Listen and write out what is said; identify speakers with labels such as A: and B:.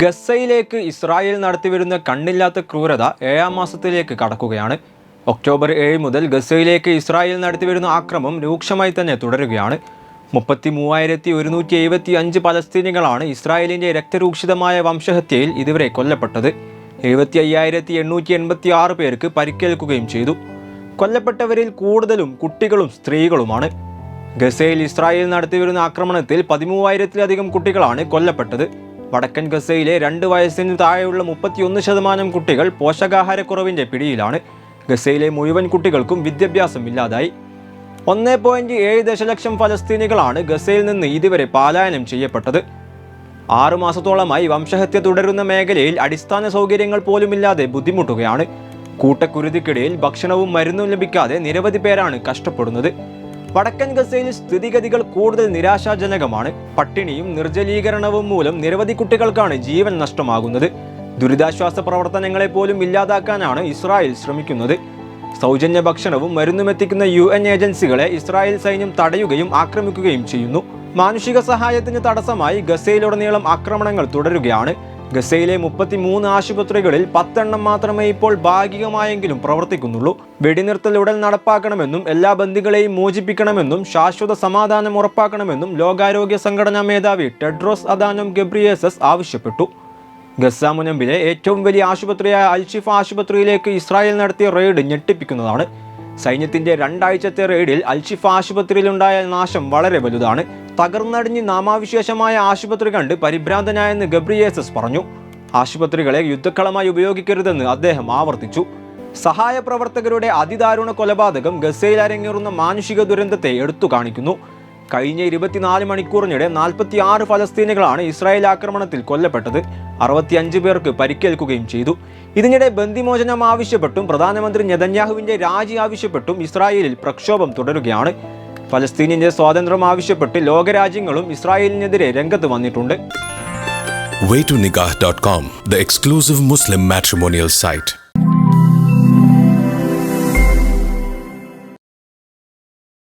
A: ഗസയിലേക്ക് Israel നടത്തിവരുന്ന കണ്ണില്ലാത്ത ക്രൂരത ഏഴാം മാസത്തിലേക്ക് കടക്കുകയാണ്. ഒക്ടോബർ ഏഴ് മുതൽ ഗസയിലേക്ക് ഇസ്രായേൽ നടത്തിവരുന്ന ആക്രമം രൂക്ഷമായി തന്നെ തുടരുകയാണ്. മുപ്പത്തി മൂവായിരത്തി ഒരുന്നൂറ്റി എഴുപത്തി അഞ്ച് പലസ്തീനികളാണ് ഇസ്രായേലിന്റെ രക്തരൂക്ഷിതമായ വംശഹത്യയിൽ ഇതുവരെ കൊല്ലപ്പെട്ടത്. എഴുപത്തി അയ്യായിരത്തി എണ്ണൂറ്റി എൺപത്തി ആറ് പേർക്ക് പരിക്കേൽക്കുകയും ചെയ്തു. കൊല്ലപ്പെട്ടവരിൽ കൂടുതലും കുട്ടികളും സ്ത്രീകളുമാണ്. ഗസയിൽ ഇസ്രായേൽ നടത്തിവരുന്ന ആക്രമണത്തിൽ പതിമൂവായിരത്തിലധികം കുട്ടികളാണ് കൊല്ലപ്പെട്ടത്. വടക്കൻ ഗസയിലെ രണ്ട് വയസ്സിന് താഴെയുള്ള മുപ്പത്തിയൊന്ന് ശതമാനം കുട്ടികൾ പോഷകാഹാരക്കുറവിന്റെ പിടിയിലാണ്. ഗസയിലെ മുഴുവൻ കുട്ടികൾക്കും വിദ്യാഭ്യാസം ഇല്ലാതായി. ഒന്ന് പോയിന്റ് ഏഴ് ദശലക്ഷം ഫലസ്തീനികളാണ് ഗസയിൽ നിന്ന് ഇതുവരെ പാലായനം ചെയ്യപ്പെട്ടത്. ആറു മാസത്തോളമായി വംശഹത്യ തുടരുന്ന മേഖലയിൽ അടിസ്ഥാന സൗകര്യങ്ങൾ പോലുമില്ലാതെ ബുദ്ധിമുട്ടുകയാണ്. കൂട്ടക്കുരുതിക്കിടയിൽ ഭക്ഷണവും മരുന്നും ലഭിക്കാതെ നിരവധി പേരാണ് കഷ്ടപ്പെടുന്നത്. വടക്കൻ ഗസയിൽ സ്ഥിതിഗതികൾ കൂടുതൽ നിരാശാജനകമാണ്. പട്ടിണിയും നിർജലീകരണവും മൂലം നിരവധി കുട്ടികൾക്കാണ് ജീവൻ നഷ്ടമാകുന്നത്. ദുരിതാശ്വാസ പ്രവർത്തനങ്ങളെ പോലും ഇല്ലാതാക്കാനാണ് ഇസ്രായേൽ ശ്രമിക്കുന്നത്. സൗജന്യ ഭക്ഷണവും മരുന്നുമെത്തിക്കുന്ന യു എൻ ഏജൻസികളെ ഇസ്രായേൽ സൈന്യം തടയുകയും ആക്രമിക്കുകയും ചെയ്യുന്നു. മാനുഷിക സഹായത്തിന് തടസ്സമായി ഗസയിലുടനീളം ആക്രമണങ്ങൾ തുടരുകയാണ്. ഗസയിലെ മുപ്പത്തി മൂന്ന് ആശുപത്രികളിൽ പത്തെണ്ണം മാത്രമേ ഇപ്പോൾ ഭാഗികമായെങ്കിലും പ്രവർത്തിക്കുന്നുള്ളൂ. വെടിനിർത്തൽ ഉടൻ നടപ്പാക്കണമെന്നും എല്ലാ ബന്ദികളെയും മോചിപ്പിക്കണമെന്നും ശാശ്വത സമാധാനം ഉറപ്പാക്കണമെന്നും ലോകാരോഗ്യ സംഘടനാ മേധാവി ടെഡ്രോസ് അദാനം ഗബ്രിയേസസ് ആവശ്യപ്പെട്ടു. ഗസ മുനമ്പിലെ ഏറ്റവും വലിയ ആശുപത്രിയായ അൽഷിഫ ആശുപത്രിയിലേക്ക് ഇസ്രായേൽ നടത്തിയ റെയ്ഡ് ഞെട്ടിപ്പിക്കുന്നതാണ്. സൈന്യത്തിന്റെ രണ്ടാഴ്ചത്തെ റെയ്ഡിൽ അൽഷിഫ ആശുപത്രിയിലുണ്ടായ നാശം വളരെ വലുതാണ്. തകർന്നടിഞ്ഞ് നാമാവിശേഷമായ ആശുപത്രി കണ്ട് പരിഭ്രാന്തനായെന്ന് ഗബ്രിയേസസ് പറഞ്ഞു. ആശുപത്രികളെ യുദ്ധക്കളമായി ഉപയോഗിക്കരുതെന്ന് അദ്ദേഹം ആവർത്തിച്ചു. സഹായ പ്രവർത്തകരുടെ അതിദാരുണ കൊലപാതകം ഗസയിൽ അരങ്ങേറുന്ന മാനുഷിക ദുരന്തത്തെ എടുത്തു കാണിക്കുന്നു. കഴിഞ്ഞ ഇരുപത്തിനാല് മണിക്കൂറിനിടെ നാൽപ്പത്തി ആറ് ഫലസ്തീനുകളാണ് ഇസ്രായേൽ ആക്രമണത്തിൽ കൊല്ലപ്പെട്ടത്. അറുപത്തിയഞ്ച് പേർക്ക് പരിക്കേൽക്കുകയും ചെയ്തു. ഇതിനിടെ ബന്ദിമോചനം ആവശ്യപ്പെട്ടും പ്രധാനമന്ത്രി നെതന്യാഹുവിന്റെ രാജി ആവശ്യപ്പെട്ടും ഇസ്രായേലിൽ പ്രക്ഷോഭം തുടരുകയാണ്. ഫലസ്തീനിന്റെ സ്വാതന്ത്ര്യം ആവശ്യപ്പെട്ട് ലോകരാജ്യങ്ങളും ഇസ്രായേലിനെതിരെ രംഗത്ത് വന്നിട്ടുണ്ട്
B: waytonikah.com, the exclusive Muslim matrimonial site.